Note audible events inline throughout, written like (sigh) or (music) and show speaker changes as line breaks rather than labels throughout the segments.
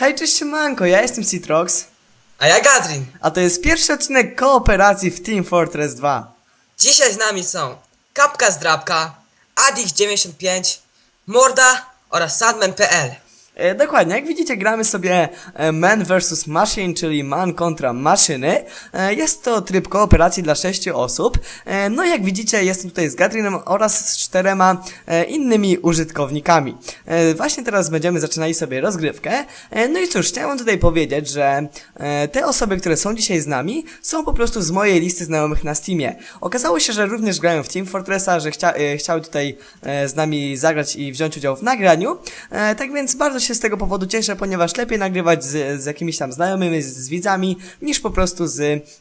Hej, cześć siemanko, ja jestem Citrox,
A ja Gadrin.
a to jest pierwszy odcinek kooperacji w Team Fortress 2.
Dzisiaj z nami są Kapka z Drabka, Adix95, Morda oraz Sadman.pl.
E, dokładnie, jak widzicie gramy sobie e, Man vs Machine, czyli man kontra maszyny. E, jest to tryb kooperacji dla sześciu osób. No jak widzicie jestem tutaj z Gadrinem oraz z czterema innymi użytkownikami. Właśnie teraz będziemy zaczynali sobie rozgrywkę. No i cóż, chciałem tutaj powiedzieć, że te osoby, które są dzisiaj z nami, są po prostu z mojej listy znajomych na Steamie. Okazało się, że również grają w Team Fortressa, że chcia, chciały tutaj z nami zagrać i wziąć udział w nagraniu. Tak więc bardzo się z tego powodu cieszę, ponieważ lepiej nagrywać z, z jakimiś tam znajomymi, z, z widzami, niż po prostu z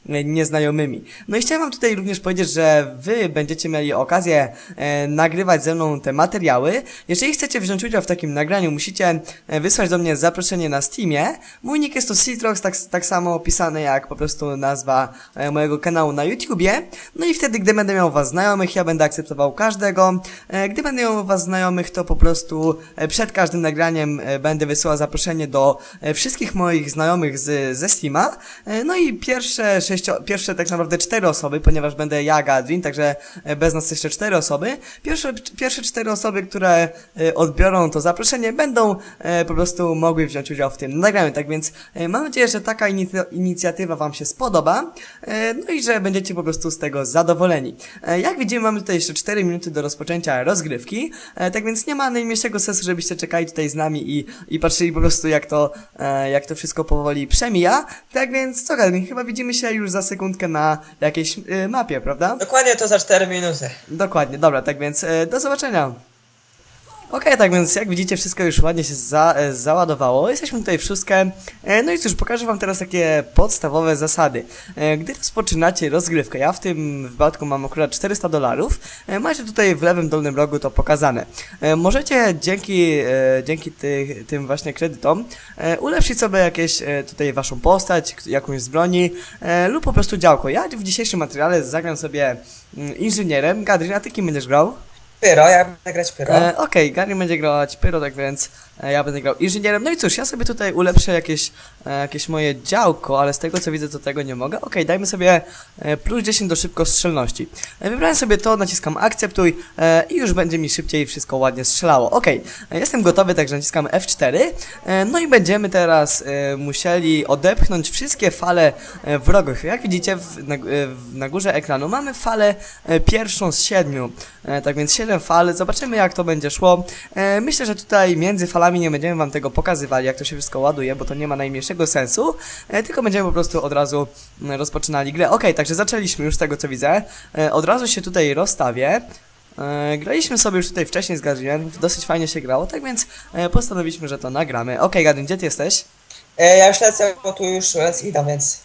e, nieznajomymi. No i chciałem wam tutaj również powiedzieć, że wy będziecie mieli okazję e, nagrywać ze mną te materiały. Jeżeli chcecie wziąć udział w takim nagraniu, musicie e, wysłać do mnie zaproszenie na Steamie. Mój nick jest to Citrox, tak, tak samo opisany jak po prostu nazwa e, mojego kanału na YouTubie. No i wtedy, gdy będę miał was znajomych, ja będę akceptował każdego. E, Gdy będę miał was znajomych, to po prostu e, przed każdym nagraniem będę wysyłał zaproszenie do e, wszystkich moich znajomych z, ze Steama. E, No i pierwsze sześcio, pierwsze tak naprawdę cztery osoby, ponieważ będę ja, Gadrin, także e, bez nas jeszcze cztery osoby. Pierwsze, pierwsze cztery osoby, które odbiorą to zaproszenie, będą po prostu mogły wziąć udział w tym nagraniu. Tak więc mam nadzieję, że taka inicjatywa Wam się spodoba. No i że będziecie po prostu z tego zadowoleni. Jak widzimy, mamy tutaj jeszcze 4 minuty do rozpoczęcia rozgrywki. Tak więc nie ma najmniejszego sensu, żebyście czekali tutaj z nami i, i patrzyli po prostu jak to, e, jak to wszystko powoli przemija. Tak więc co, Gadrin, chyba widzimy się już za sekundkę na jakiejś e, mapie, prawda?
Dokładnie to za 4 minuty.
Dokładnie, dobra, tak więc e, do zobaczenia. Okej, tak więc jak widzicie wszystko już ładnie się za, e, załadowało, jesteśmy tutaj w szóstkę, e, no i cóż, pokażę wam teraz takie podstawowe zasady. E, gdy rozpoczynacie rozgrywkę, ja w tym wypadku mam akurat 400 dolarów, e, macie tutaj w lewym dolnym rogu to pokazane. E, możecie dzięki, e, dzięki ty, tym właśnie kredytom e, ulepszyć sobie jakieś e, tutaj waszą postać, jakąś z broni e, lub po prostu działko. Ja w dzisiejszym materiale zagram sobie mm, inżynierem. Gadrin, a ty kim będziesz grał?
Pyro, ja będę grać Pyro.
E, Okej, Gary będzie grać pyro, tak więc ja będę grał inżynierem. No i cóż, ja sobie tutaj ulepszę jakieś, e, jakieś moje działko, ale z tego co widzę to tego nie mogę. Okej, dajmy sobie e, plus 10 do szybkostrzelności. E, wybrałem sobie to, naciskam akceptuj e, i już będzie mi szybciej wszystko ładnie strzelało. E, jestem gotowy, także naciskam F4. E, no i będziemy teraz e, musieli odepchnąć wszystkie fale e, wrogów. Jak widzicie na, e, na górze ekranu mamy falę e, pierwszą z siedmiu. E, tak więc 7 fal, zobaczymy jak to będzie szło. E, myślę, że tutaj między falami nie będziemy wam tego pokazywali, jak to się wszystko ładuje, bo to nie ma najmniejszego sensu, e, tylko będziemy po prostu od razu mm, rozpoczynali grę. Okej, także zaczęliśmy już z tego co widzę. E, od razu się tutaj rozstawię. E, graliśmy sobie już tutaj wcześniej z Gadrinem, dosyć fajnie się grało, tak więc postanowiliśmy, że to nagramy. Okej, Gadrin, gdzie ty jesteś?
Ja już lecę, bo tu już raz idą, więc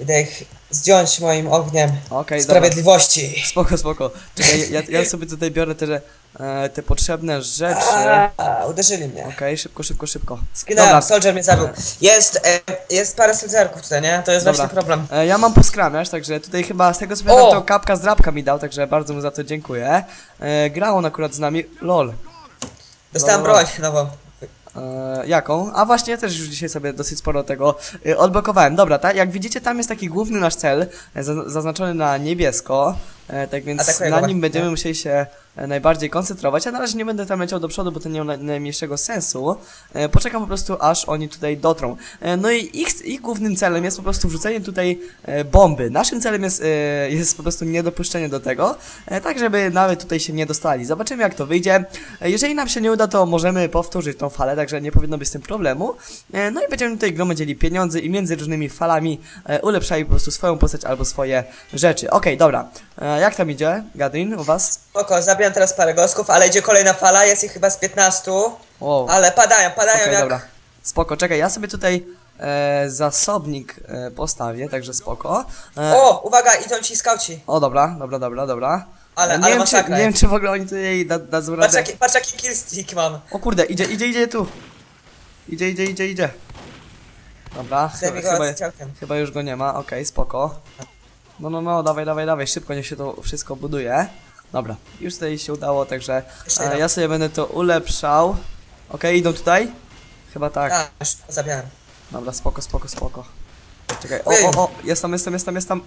idę ich zdjąć moim ogniem
dobra.
sprawiedliwości.
Spoko, spoko. Czekaj, ja, ja sobie tutaj biorę te, e, te potrzebne rzeczy.
A, uderzyli mnie.
Okej, szybko, szybko, szybko.
Skinąłem,
Dobra.
soldier mnie zabił. Jest, e, jest parę soldier tutaj, nie? To jest
Dobra.
właśnie problem.
E, ja mam poskramiać, także tutaj chyba z tego co pamiętam
O!
to kapka z drapka mi dał, także bardzo mu za to dziękuję. E, grał on akurat z nami, lol.
Dostałem
Dobra.
broń nową.
E, jaką? A właśnie, ja też już dzisiaj sobie dosyć sporo tego e, odblokowałem. Dobra, tak, jak widzicie tam jest taki główny nasz cel, e, za, zaznaczony na niebiesko, e, tak więc
Atakuję go
na
właśnie,
nim będziemy
nie?
musieli się e, najbardziej koncentrować. Ja na razie nie będę tam leciał do przodu, bo to nie ma na- najmniejszego sensu. E, poczekam po prostu, aż oni tutaj dotrą. E, no i ich, ich głównym celem jest po prostu wrzucenie tutaj e, bomby. Naszym celem jest, e, jest po prostu niedopuszczenie do tego, e, tak żeby nawet tutaj się nie dostali. Zobaczymy jak to wyjdzie. E, jeżeli nam się nie uda, to możemy powtórzyć tą falę, także nie powinno być z tym problemu. E, no i będziemy tutaj gromadzili pieniądze i między różnymi falami e, ulepszali po prostu swoją postać albo swoje rzeczy. Okej, dobra. E, jak tam idzie, Gadrin, u was?
Spoko, zabijam teraz parę gosków, ale idzie kolejna fala, jest ich chyba z 15.
Wow.
Ale padają, padają
Okej,
jak...
dobra. Spoko, czekaj, ja sobie tutaj e, zasobnik e, postawię, także spoko. E,
O, uwaga, idą ci skauci.
o, dobra, dobra, dobra, dobra.
Ale-
E, nie,
ale
wiem, czy,
masakra
nie wiem,
jest.
czy w ogóle oni tutaj da, dadzą
Patrz
radę.
jaki, patrz jaki killstreak mam.
O kurde, idzie, idzie, idzie tu. Idzie, idzie, idzie, idzie. Dobra, chyba,
go
chyba,
z ciałkiem.
chyba już go nie ma, okej, spoko. No, no, no, dawaj, dawaj, dawaj, szybko niech się to wszystko buduje. Dobra, już tutaj się udało, także e, ja sobie będę to ulepszał. Okej, idą tutaj? Chyba tak.
A, już zabijałem.
Dobra, spoko, spoko, spoko. Czekaj, o, o, o, jestem, jestem, jestem, jestem.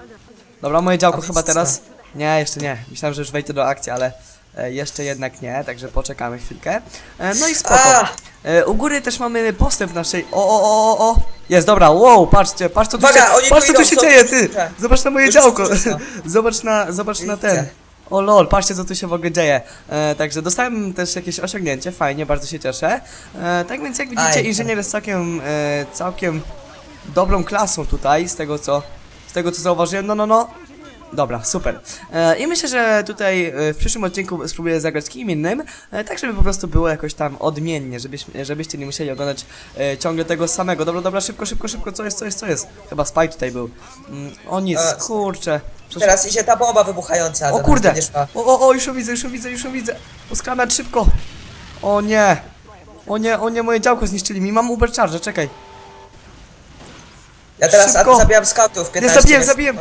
Dobra, moje działko chyba teraz. Nie, jeszcze nie. Myślałem, że już wejdę do akcji, ale jeszcze jednak nie, także poczekamy chwilkę. E, no i spoko. E, u góry też mamy postęp naszej. O, o, o, o, o. Jest, dobra, wow, patrzcie, patrz co tu
Uwaga,
się,
oni
patrz co
tu idą,
się
są
dzieje, ty. Zobacz na moje
Już
działko. (laughs) Zobacz na, zobacz na ten. O lol, patrzcie co tu się w ogóle dzieje. E, także dostałem też jakieś osiągnięcie, fajnie, bardzo się cieszę. E, tak więc jak widzicie,
Aj.
inżynier jest całkiem, e, całkiem dobrą klasą tutaj, z tego co, z tego co zauważyłem. No, no, no. Dobra, super. E, I myślę, że tutaj e, w przyszłym odcinku spróbuję zagrać kim innym, e, tak żeby po prostu było jakoś tam odmiennie, żebyś, żebyście nie musieli oglądać e, ciągle tego samego. Dobra, dobra, szybko, szybko, szybko, co jest, co jest, co jest? Chyba Spy tutaj był. Mm, o nic,
E,
kurczę. Przecież-
Teraz idzie ta bomba wybuchająca.
o
nas
kurde!
będzie szła.
O, o, o, już ją widzę, już ją widzę, już ją widzę. Poskramiać szybko. O nie. O nie, o nie, moje działko zniszczyli mi. Mam Uber Charger, czekaj.
Ja teraz
Szybko.
zabijam scoutów. 15
zabiłem,
jest-
zabiłem.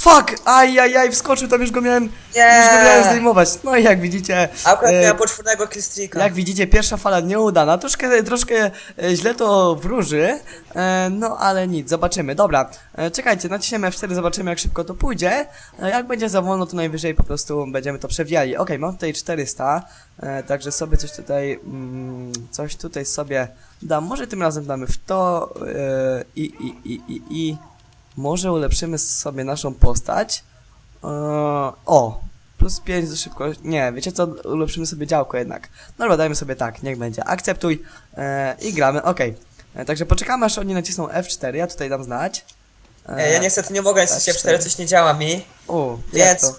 Fuck! Aj, aj, aj, wskoczył, tam już go miałem, już go miałem zdejmować. No i jak widzicie,
Akurat
e,
miałem poczwórnego killstreaka.
jak widzicie, pierwsza fala nieudana, troszkę, troszkę e, źle to wróży, e, no ale nic, zobaczymy. Dobra, e, czekajcie, naciśniemy F4, zobaczymy jak szybko to pójdzie. E, jak będzie za wolno, to najwyżej po prostu będziemy to przewijali. Okej, mam tutaj 400, e, także sobie coś tutaj, mm, coś tutaj sobie dam. Może tym razem damy w to e, i, i, i, i, i może ulepszymy sobie naszą postać. E, o, plus 5 za szybko. Nie, wiecie co? Ulepszymy sobie działko jednak. Dobra, dajmy sobie tak, niech będzie. Akceptuj e, i gramy, okej. E, Także poczekamy aż oni nacisną F4, ja tutaj dam znać. E,
Nie, ja niestety nie mogę nacisnąć
F4.
F4, coś nie działa mi.
U, jak
Więc-
to?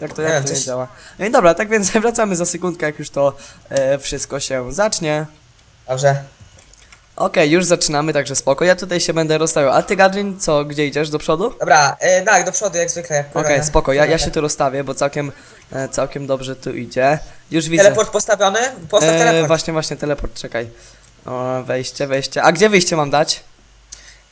Jak to,
Nie
jak
wiem,
to nie
coś-
działa? No i dobra, tak więc (laughs) wracamy za sekundkę, jak już to e, wszystko się zacznie.
Dobrze.
Okej, już zaczynamy, także spoko. Ja tutaj się będę rozstawiał. A ty, Gadrin, co, gdzie idziesz? Do przodu?
Dobra, e, tak, do przodu jak zwykle. Jak
Okej,
porada.
spoko, ja, ja się tu rozstawię, bo całkiem, e, całkiem dobrze tu idzie. Już widzę.
Teleport postawiony? Postaw
E,
teleport.
właśnie, właśnie, teleport, czekaj. O, wejście, wejście. A gdzie wyjście mam dać?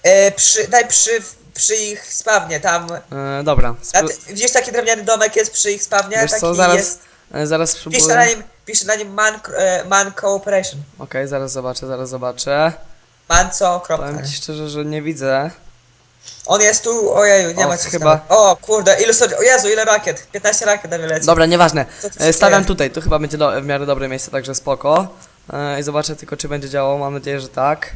E, przy, daj przy, przy ich spawnie, tam...
E, dobra.
Na,
Spró-
ty, widzisz taki drewniany domek jest przy ich spawnie?
wiesz
taki
co, zaraz,
jest...
e, zaraz
Pisze na
spróbuję.
nim, pisze na nim man, e, man cooperation.
Okej, zaraz zobaczę, zaraz zobaczę.
Manco, kropka.
Powiem ci szczerze, że nie widzę.
On jest tu, ojeju, nie
O,
ma
chyba-
chyba. O kurde, ile sobie, o Jezu, ile rakiet, 15 rakiet na mnie leci.
Dobra, nieważne.
Co tu się
E, stawiam
dzieje?
tutaj, tu chyba będzie do, w miarę dobre miejsce, także spoko. E, I zobaczę tylko, czy będzie działało, mam nadzieję, że tak.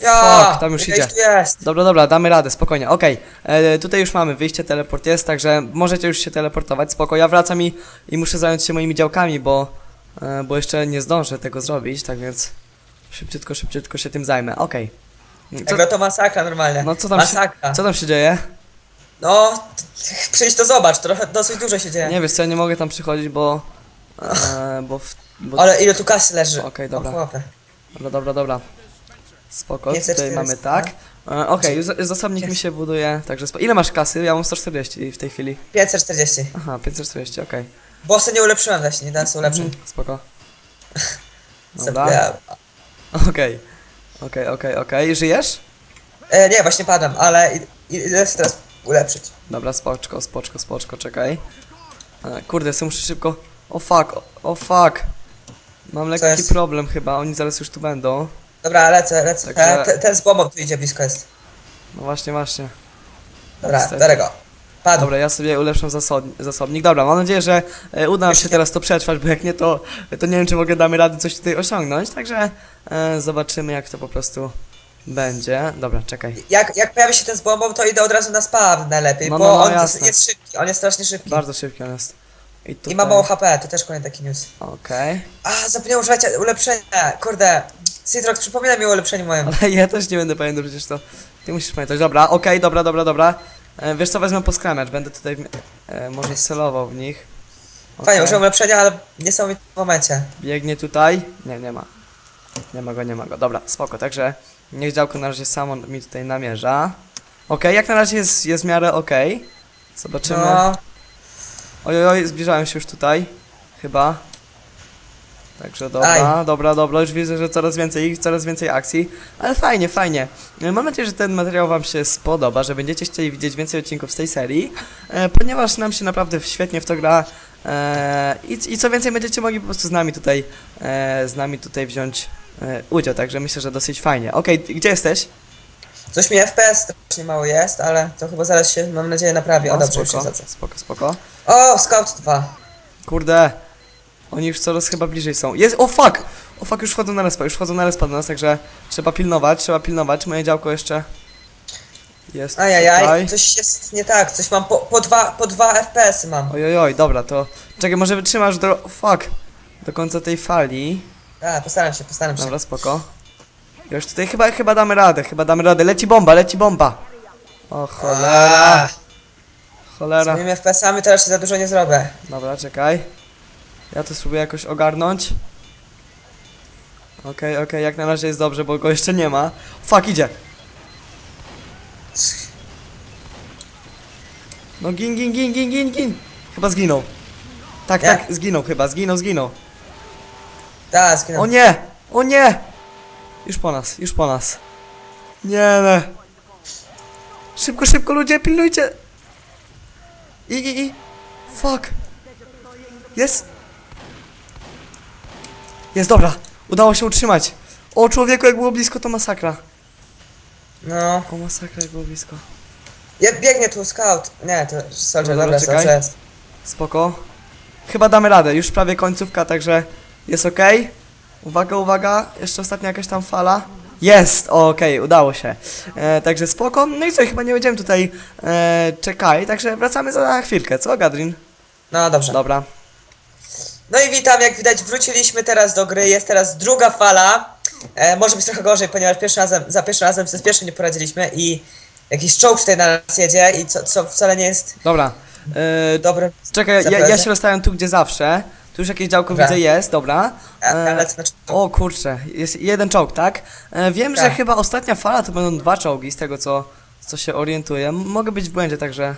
Ja,
Fuck, tam już idzie.
tu jest.
Dobra, dobra, damy radę, spokojnie, okej. E, Tutaj już mamy wyjście, teleport jest, także możecie już się teleportować, spoko. Ja wracam i, i muszę zająć się moimi działkami, bo, e, bo jeszcze nie zdążę tego zrobić, tak więc szybciutko, szybciutko się tym zajmę, okej. Co,
Jakby to masakra normalnie.
no co tam, się,
masakra.
co tam się dzieje?
No, przyjdź to zobacz, trochę, dosyć dużo się dzieje.
Nie wiesz co, ja nie mogę tam przychodzić, bo... E, bo, w, bo
Ale ile tu kasy leży.
Okej,
O
dobra.
chłopie.
Dobra, dobra, dobra. Spoko,
500,
tutaj mamy
400,
tak. E, Okej, już zasobnik mi się buduje, także spo... Ile masz kasy? Ja mam 140 w tej chwili.
540.
Aha, 540, okej.
Bossy nie ulepszyłem właśnie, nie dałem sobie ulepszyć.
Mhm, Spoko. (laughs) Dobra, okej. Okej, okej, okej. Żyjesz?
E, nie, właśnie padam, ale i- i- idę sobie teraz ulepszyć.
Dobra, spoczko, spoczko, spoczko, czekaj. E, Kurde, sobie muszę szybko... O fuck, o, o fuck. Mam lekki
jest?
problem chyba, oni zaraz już tu będą.
Dobra, lecę, lecę.
Także-
Te, te, ten z bombą tu idzie, blisko jest.
No właśnie, właśnie.
Dobra,
Niestety.
biorę go. Padł.
Dobra, ja sobie ulepszam zasob zasobnik. Dobra, mam nadzieję, że e, uda nam się teraz to przetrwać, bo jak nie, to, to nie wiem, czy mogę damy radę coś tutaj osiągnąć. Także e, zobaczymy, jak to po prostu będzie. Dobra, czekaj.
Jak, jak pojawi się ten z bombą, to idę od razu na spawn najlepiej,
No,
bo
no, no,
on
jasne.
jest szybki, on jest strasznie szybki.
Bardzo szybki on jest. I, tutaj...
I ma mało HP, to też kolejny taki news.
Okej.
A, zapomniałem używać ulepszenia, kurde. Citrox, przypomina mi o ulepszeniu moim.
Ale ja też nie będę pamiętał, przecież to... Ty musisz pamiętać. Dobra, okej, dobra, dobra, dobra. E, wiesz co, wezmę poskramiacz. Będę tutaj e, może celował w nich.
Fajnie,
Okej.
użyłem ulepszenia, ale w momencie.
Biegnie tutaj. Nie, nie ma. Nie ma go, nie ma go. Dobra, spoko, także niech działko na razie samo mi tutaj namierza. Okej, jak na razie jest, jest w miarę okej. Zobaczymy.
No,
Oj, oj, zbliżałem się już tutaj. Chyba. Także dobra,
Aj.
dobra, dobra, już widzę, że coraz więcej ich, coraz więcej akcji. Ale fajnie, fajnie. E, Mam nadzieję, że ten materiał wam się spodoba, że będziecie chcieli widzieć więcej odcinków z tej serii, e, ponieważ nam się naprawdę świetnie w to gra. E, i, I co więcej, będziecie mogli po prostu z nami tutaj, e, z nami tutaj wziąć e, udział, także myślę, że dosyć fajnie. Okej, gdzie jesteś?
Coś mi FPS strasznie mało jest, ale to chyba zaraz się, mam nadzieję, naprawi. O, dobrze, już
spoko,
jest dobrze.
spoko, spoko.
O, Scout 2.
Kurde, oni już coraz chyba bliżej są. Jest, o fuck! O fuck, już wchodzą na respa, już wchodzą na respa do nas, także trzeba pilnować, trzeba pilnować. Moje działko jeszcze jest
Ajajaj,
tutaj.
coś jest nie tak, coś mam po, po, dwa, po dwa FPS-y mam.
Ojojoj, dobra, to... Czekaj, może wytrzymasz do... Fuck! Do końca tej fali.
A, postaram się, postaram się.
Dobra, spoko. Już tutaj chyba, chyba damy radę, chyba damy radę. Leci bomba, leci bomba! O cholera,
Z
cholera.
moimi FPS-ami teraz się za dużo nie zrobię.
Dobra, czekaj. Ja to spróbuję jakoś ogarnąć. Okej, okej, jak na razie jest dobrze, bo go jeszcze nie ma. Fuck, idzie! No gin, gin, gin, gin, gin, gin! Chyba zginął. Tak,
Nie.
tak, zginął chyba, zginął, zginął.
Tak, skinął.
O nie! O nie! Już po nas, już po nas. Nie, nie. Szybko, szybko, ludzie, pilnujcie! I, i, i. Fuck. Jest. Jest, dobra. Udało się utrzymać. O, człowieku, jak było blisko, to masakra.
No.
O, masakra, jak było blisko.
Je, biegnie tu Scout. Nie, to Soldier,
Dobra,
dobra,
czekaj.
Soldier.
Spoko. Chyba damy radę, już prawie końcówka, także jest ok. Uwaga, uwaga, jeszcze ostatnia jakaś tam fala. Jest, okej, udało się. E, także spoko. No i co, chyba nie będziemy tutaj e, czekali, także wracamy za chwilkę, co Gadrin?
No dobrze.
Dobra.
No i witam, jak widać wróciliśmy teraz do gry, jest teraz druga fala. E, może być trochę gorzej, ponieważ pierwszy razem, za pierwszym razem z pierwszym nie poradziliśmy i jakiś czołg tutaj na nas jedzie i co, co wcale nie jest
Dobra. E,
dobrym.
czekaj, ja, ja się rozstawiam tu, gdzie zawsze. Tu już jakieś działko
Dobra.
widzę jest, dobra. E, O kurczę, jest jeden czołg, tak? E, wiem, że
Tak.
chyba ostatnia fala to będą dwa czołgi, z tego co, co się orientuję. M- Mogę być w błędzie, także.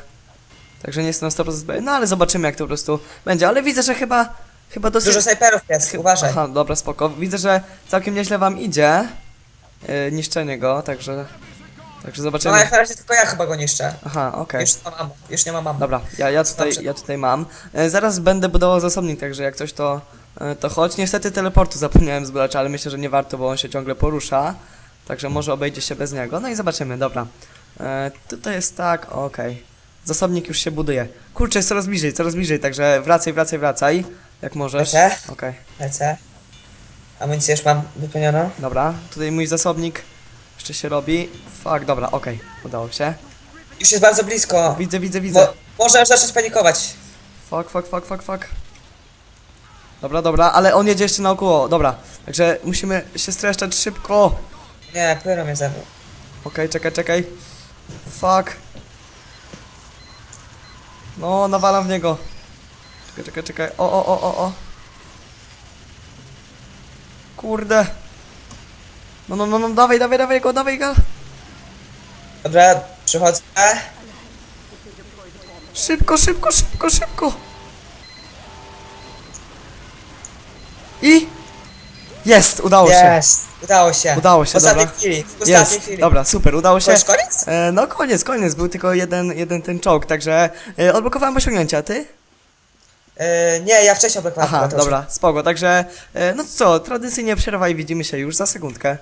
Także nie jestem na 100% pewien, no ale zobaczymy jak to po prostu będzie. Ale widzę, że chyba. Chyba dosyć.
dużo snajperów jest, uważaj.
Aha, dobra, spoko. Widzę, że całkiem nieźle wam idzie. E, niszczenie go, także. Także
No
zobaczymy.
jak na razie tylko ja chyba go niszczę.
Aha, okej.
Już nie mam ammo, już nie mam ammo.
Dobra, ja, ja, tutaj,
Dobrze.
ja tutaj mam. E, zaraz będę budował zasobnik, także jak coś to, e, to chodź. Niestety teleportu zapomniałem zbrać, ale myślę, że nie warto, bo on się ciągle porusza. Także może obejdzie się bez niego. No i zobaczymy, dobra. E, tutaj jest tak, okej. Zasobnik już się buduje. Kurczę, jest coraz bliżej, coraz bliżej, także wracaj, wracaj, wracaj. Jak możesz.
Lecę.
Okej,
Lecę. Amunicję już mam wypełnioną.
dobra. Tutaj mój zasobnik jeszcze się robi. Fuck, dobra, okej. Udało się.
Już jest bardzo blisko.
Widzę, widzę, widzę.
Mo można już zacząć panikować.
Fuck, fuck, fuck, fuck, fuck. Dobra, dobra, ale on jedzie jeszcze naokoło, dobra. Także musimy się streszczać szybko.
Nie, pyro mnie zabił.
Okej, czekaj, czekaj. Fuck. No, nawalam w niego. Czekaj, czekaj, czekaj. O, o, o, o, o. Kurde. No, no, no, no, dawaj, dawaj, dawaj go, dawaj go.
Dobra, przychodzę.
Szybko, szybko, szybko, szybko. I? Jest, udało się.
Jest, udało się.
Udało się,
w ostatniej
dobra.
chwili, w ostatniej
Jest,
chwili.
dobra, super, udało
To
się.
już koniec?
E, no koniec, koniec, był tylko jeden, jeden ten czołg, także e, odblokowałem osiągnięcia, ty?
Yy, nie, ja wcześniej oblekowałem.
Aha, dobra, spoko, także e, no co, tradycyjnie przerwa i widzimy się już za sekundkę.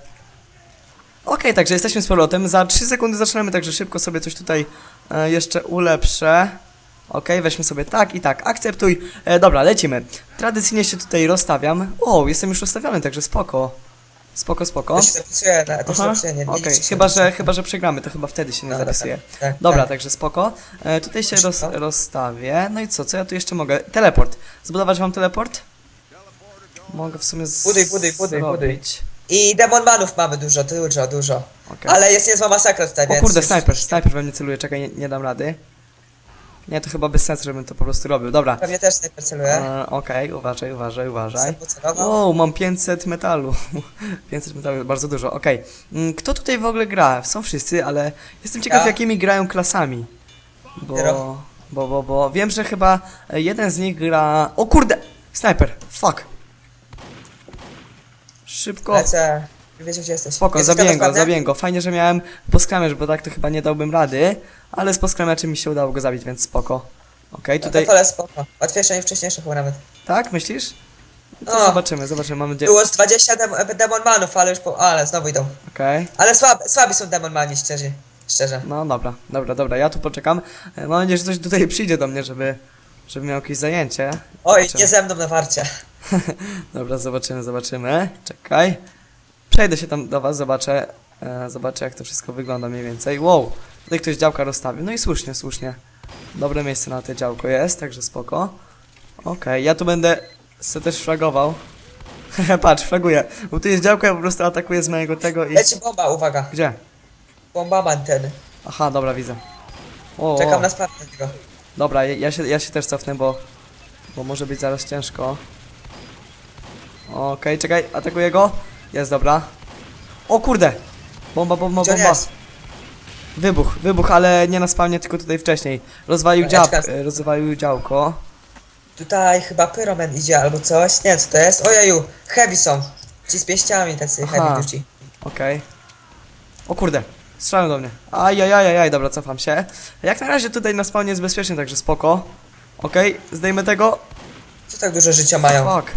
Okej, także jesteśmy z powrotem, za 3 sekundy zaczynamy, także szybko sobie coś tutaj e, jeszcze ulepszę. Okej, weźmy sobie tak i tak, akceptuj. E, dobra, lecimy. Tradycyjnie się tutaj rozstawiam. O, jestem już rozstawiony, także spoko. Spoko, spoko.
To się zapisuje, na- to się
Aha,
zapisuje, nie, nie
okej,
liczy się
chyba, że, chyba, że przegramy, to chyba wtedy się nie
Dobra,
zapisuje.
tak, tak,
Dobra,
tak.
także spoko. E, tutaj się roz, rozstawię. No i co, co ja tu jeszcze mogę? Teleport. Zbudować wam teleport? Mogę w sumie z-
Buduj, buduj, buduj,
zrobić.
I demonmanów mamy dużo, dużo, dużo.
Okej.
Ale jest niezła masakra tutaj,
O
więc...
kurde, snajper, snajper we mnie celuje, czekaj, nie, nie dam rady. Nie, to chyba bez sensu, żebym to po prostu robił. Dobra.
Pewnie też snajper celuje.
E, Okej, uważaj, uważaj, uważaj.
Pocelował.
Wow, mam 500 metalu. (laughs) 500 metalu, bardzo dużo, okej. Mm, Kto tutaj w ogóle gra? Są wszyscy, ale jestem ciekaw,
Ja.
jakimi grają klasami. Bo,
Dopiero.
bo, bo, bo wiem, że chyba jeden z nich gra... O kurde! Snajper, fuck. Szybko.
Lecę. Wiecie, gdzie jesteś.
Spoko,
Jesteś
zabiję go. Fajnie, że miałem poskramiacz, bo tak to chyba nie dałbym rady. Ale z poskramiaczem mi się udało go zabić, więc spoko. Okej,
No
tutaj...
to pole spoko. Łatwiejsze niż wcześniejsze chyba nawet.
Tak, myślisz? To
O.
zobaczymy, zobaczymy, mam nadzieję.
Było z 20 dem demonmanów, ale już po... Ale znowu idą.
Okej.
Ale słab, słabi są demonmani, szczerze. Szczerze.
No dobra, dobra, dobra, ja tu poczekam. E, Mam nadzieję, że coś tutaj przyjdzie do mnie, żeby, żeby miał jakieś zajęcie.
Oj,
Zobaczymy.
nie ze mną na warcie. (laughs)
Dobra, zobaczymy, zobaczymy. Czekaj. Przejdę się tam do was, zobaczę, e, zobaczę jak to wszystko wygląda mniej więcej. Wow, tutaj ktoś działka rozstawił. No i słusznie, słusznie. Dobre miejsce na te działko jest, także spoko. Okej, ja tu będę se też flagował. (laughs) Patrz, flaguję. Bo tu jest działko, ja po prostu atakuję z mojego tego i...
Leci bomba, uwaga.
Gdzie?
Bomba ten.
Aha, dobra, widzę. O,
Czekam
o.
na spadek tego.
Dobra, ja, ja, się, ja się też cofnę, bo, bo może być zaraz ciężko. Okej, czekaj, atakuję go. Jest, dobra. O kurde! Bomba, bomba,
Gdzie on
bomba.
jest?
Wybuch, wybuch, ale nie na spawnie, tylko tutaj wcześniej. Rozwalił,
Dobra,
dział, rozwalił działko.
Tutaj chyba pyroman idzie albo coś. Nie co to jest. Ojeju, heavy są. Ci z pięściami tacy
Aha.
heavy duci.
Okej. O kurde, strzelają do mnie. Ajajajajaj, dobra, cofam się. Jak na razie tutaj na spawnie jest bezpiecznie, także spoko. Okej, zdejmę tego.
Co tak dużo życia mają?
Fuck.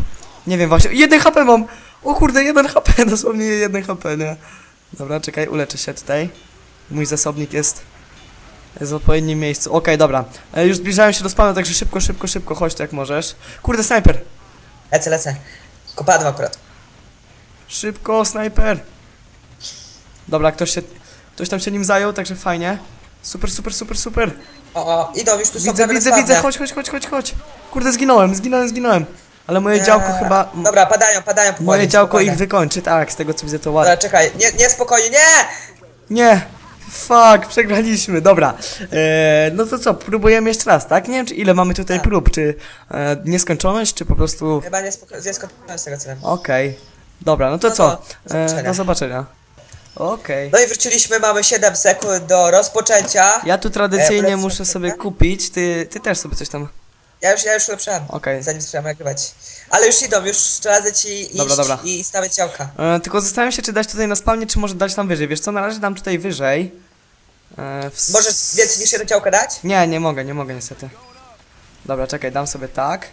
Nie wiem właśnie. Jeden HP mam! O kurde, jeden HP, (laughs) dosłownie jeden HP, nie? Dobra, czekaj, uleczę się tutaj. Mój zasobnik jest, jest w odpowiednim miejscu. Okej, dobra. E, już zbliżają się do spawnu, także szybko, szybko, szybko, chodź tu jak możesz. Kurde, snajper!
Lecę, lecę. Kopadłem akurat.
Szybko, snajper! Dobra, ktoś się, ktoś tam się nim zajął, także fajnie. Super, super, super, super.
O, o, idą już tu są
Widzę,
prawie
widzę, widzę, chodź, chodź, chodź, chodź, chodź. Kurde, zginąłem, zginąłem, zginąłem. Ale moje działko chyba...
Dobra, padają, padają powoli.
Moje działko
spokojnie.
ich wykończy, tak, z tego co widzę to ładnie.
Dobra, czekaj, nie, nie spokojnie, nie!
Nie! Fuck, przegraliśmy, dobra. E, no to co, próbujemy jeszcze raz, tak? Nie wiem, czy ile mamy tutaj
Tak.
prób, czy e, nieskończoność, czy po prostu...
Chyba nie spokojnie, nie skończyłem z tego co wiem.
Okej. Dobra, no to
No
co?
do
E,
zobaczenia.
do zobaczenia. Okej.
No i wróciliśmy, mamy 7 sekund do rozpoczęcia.
Ja tu tradycyjnie
polecam
muszę
sobie,
kupić, ty, ty też sobie coś tam...
Ja już, ja już ulepszałem,
Okej.
zanim zacząłem nagrywać. Ale już idą, już radzę ci iść
Dobra, dobra.
i stawiać działka.
E, tylko zastanawiam się, czy dać tutaj na spawnie, czy może dać tam wyżej. Wiesz co, na razie dam tutaj wyżej. E, w...
Możesz więcej niż jedno działko dać?
Nie, nie mogę, nie mogę niestety. Dobra, czekaj, dam sobie tak.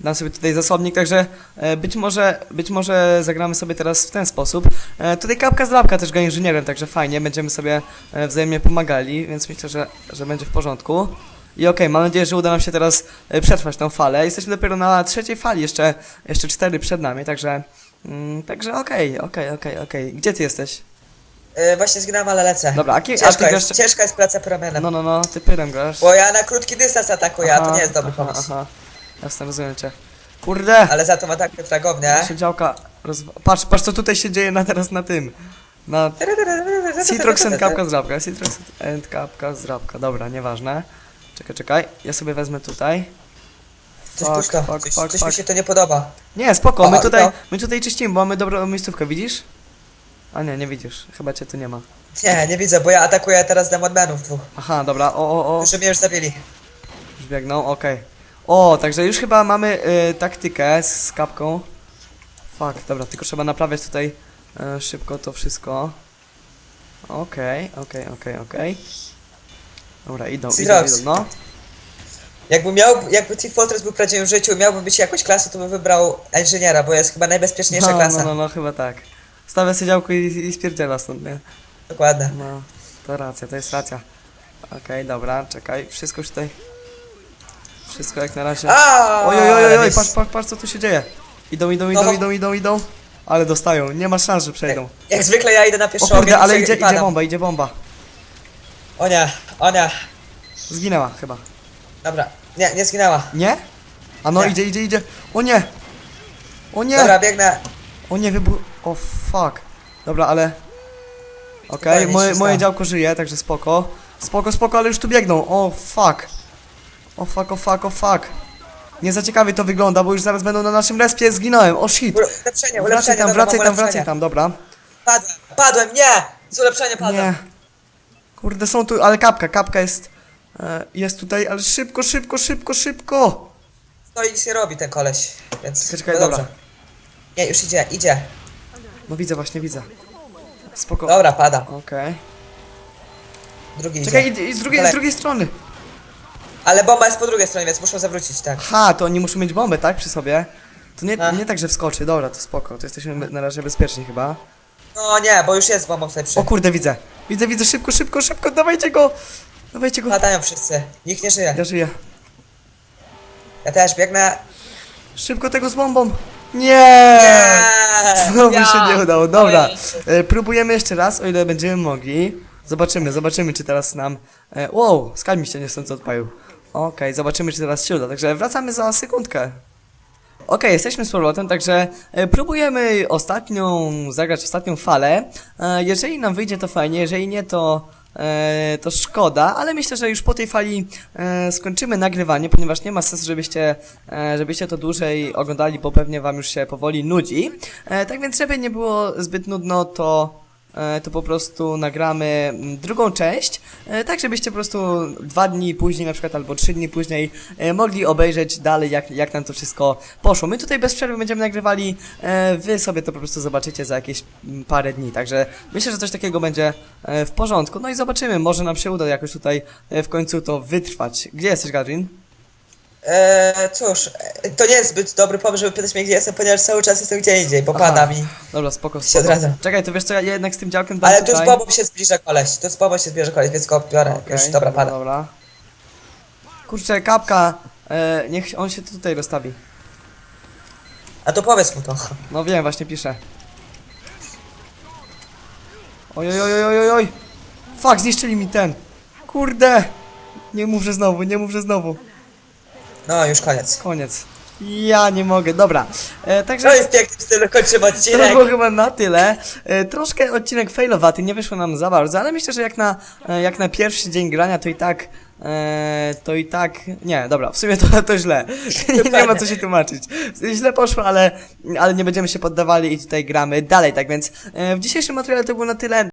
Dam sobie tutaj zasobnik, także e, być może, być może zagramy sobie teraz w ten sposób. E, tutaj kapka z drapka też gra inżynierem, także fajnie, będziemy sobie e, wzajemnie pomagali, więc myślę, że, że będzie w porządku. I okej, mam nadzieję, że uda nam się teraz e, przetrwać tą falę. Jesteśmy dopiero na trzeciej fali, jeszcze, jeszcze cztery przed nami, także... Mm, także okej, okej, okej, okej. Gdzie ty jesteś?
Yy, właśnie zginąłem, ale lecę.
Dobra, a, ki- a ty grasz...
jest, ciężka jest praca pyramenem.
No, no, no, ty pyrem grasz.
Bo ja na krótki dystans atakuję, a to nie jest dobry
aha,
pomysł.
Aha, jasne, rozumiem cię. Kurde!
Ale za to ma taką fragownię.
Nasze działka rozwa- Patrz, patrz co tutaj się dzieje na teraz na tym. Na Citrox and kapka z rabka. Citrox and kapka z rabka. Dobra, nieważne. Czekaj, czekaj. Ja sobie wezmę tutaj.
Coś
Fuck,
puszka,
fuck,
coś,
fuck,
coś mi
fuck.
się to nie podoba.
Nie, spoko, my tutaj,
no.
my tutaj czyścimy, bo mamy dobrą miejscówkę, widzisz? A nie, nie widzisz. Chyba cię tu nie ma.
Nie, nie widzę, bo ja atakuję teraz demonmanów dwóch,
Aha, dobra, o, o, o.
którzy mnie już zabili.
Już biegną, okej. O, także już chyba mamy y, taktykę z, z kapką. Fuck, dobra, tylko trzeba naprawiać tutaj y, szybko to wszystko. Okej, okej, okej, okej. Dobra, idą, idą, idą, no.
Jakby miał, jakby Team Fortress był w prawdziwym życiu, miałby być jakąś klasę, to bym wybrał inżyniera, bo jest chyba najbezpieczniejsza
No,
klasa.
no, no, no, chyba tak. Stawia sobie działko i, i spierdziela stąd, nie?
Dokładnie.
No, to racja, to jest racja. Okej, dobra, czekaj, wszystko już tutaj... Wszystko jak na razie...
A,
Oj, oj, oj, oj, patrz, patrz, patrz co tu się dzieje. Idą, idą, idą,
No.
idą, idą, idą. Ale dostają, nie ma szans, że przejdą.
Jak zwykle ja idę na
O
pierwszą
kurde, ale idzie,
i
idzie
padam.
bomba, idzie bomba.
O nie, o nie.
Zginęła chyba.
Dobra, nie, nie zginęła.
Nie? A no,
Nie.
idzie, idzie, idzie. O nie! O nie!
Dobra, biegnę.
O nie, wybuch... O fuck. Dobra, ale... Okej,
Spokojnie,
moje,
się
moje
stało.
działko żyje, także spoko. Spoko, spoko, ale już tu biegną. O fuck. O fuck, o fuck, o fuck. Nie za ciekawie to wygląda, bo już zaraz będą na naszym respie. Zginąłem, o shit.
Ulepszenie,
Wracaj
ulepszenie,
tam,
dobra,
wracaj
mam
tam,
ulepszenie.
wracaj tam, dobra.
Padłem, padłem, nie! Z ulepszenia padłem.
Nie. Kurde, są tu, ale kapka, kapka jest... E, jest tutaj, ale szybko, szybko, szybko, szybko.
No i nic nie robi ten koleś, więc
Czekaj, czekaj,
no
dobra.
dobrze. Nie, już idzie, idzie.
No widzę, właśnie widzę. Spoko.
Dobra, pada.
Okej.
Drugi
Czekaj,
idzie.
i, i z, drugiej, z
Dalej.
drugiej strony.
Ale bomba jest po drugiej stronie, więc muszą zawrócić, tak.
Ha, to oni muszą mieć bombę, tak? Przy sobie. To nie,
Ach.
nie tak, że wskoczy, dobra, to spoko, to jesteśmy na razie bezpieczni chyba.
No nie, bo już jest bomba w lepszy.
O kurde, widzę. Widzę, widzę, szybko, szybko, szybko, dawajcie go! Dawajcie go.
Padają wszyscy. Nikt nie żyje.
Ja żyję.
Ja też biegnę.
Szybko tego z bombą. Nie!
Nie!
Znowu
Ja.
się nie udało. Dobra, e, próbujemy jeszcze raz, o ile będziemy mogli. Zobaczymy, zobaczymy, czy teraz nam... E, wow, skal mi się niechcący odpalił. Okej, zobaczymy, czy teraz się uda. Także wracamy za sekundkę. Okej, jesteśmy z powrotem, także e, próbujemy ostatnią, zagrać ostatnią falę. E, jeżeli nam wyjdzie to fajnie, jeżeli nie to, e, to szkoda, ale myślę, że już po tej fali skończymy nagrywanie, ponieważ nie ma sensu, żebyście, żebyście to dłużej oglądali, bo pewnie wam już się powoli nudzi. Tak więc, żeby nie było zbyt nudno, to to po prostu nagramy mm, drugą część, e, tak żebyście po prostu dwa dni później na przykład albo trzy dni później e, mogli obejrzeć dalej jak, jak nam to wszystko poszło. My tutaj bez przerwy będziemy nagrywali, e, wy sobie to po prostu zobaczycie za jakieś mm, parę dni, także myślę, że coś takiego będzie e, w porządku. No i zobaczymy, może nam się uda jakoś tutaj e, w końcu to wytrwać. Gdzie jesteś, Gadrin?
Eee, cóż, e, to nie jest zbyt dobry pomysł, żeby pytać mnie gdzie jestem, ponieważ cały czas jestem gdzie indziej, bo
Aha.
pada mi.
Dobra, spoko,
Się
spoko.
odradzam.
Czekaj, to wiesz co, ja jednak z tym działkiem dam
Ale tu z
tutaj.
bombą się zbliża koleś, tu z bombą się zbliża koleś, więc go biorę.
Okej,
Już, dobra, pada.
Dobra. Kurczę, kapka, e, niech on się tutaj rozstawi.
A to powiedz mu to.
No wiem, właśnie piszę. Oj, oj, oj, oj, oj, oj. Fuck, zniszczyli mi ten. Kurde. Nie mów, że znowu, nie mów, że znowu.
No, już koniec.
Koniec. Ja nie mogę, dobra. E, także...
No i w pięknym stylu kończymy
To
odcinek.
było chyba na tyle. E, troszkę odcinek failowaty, nie wyszło nam za bardzo, ale myślę, że jak na, e, jak na pierwszy dzień grania to i tak. E, to i tak. Nie, dobra, w sumie to, to źle. nie, (laughs) nie ma co się tłumaczyć. Źle poszło, ale, ale nie będziemy się poddawali i tutaj gramy dalej. Tak więc e, w dzisiejszym materiale to było na tyle.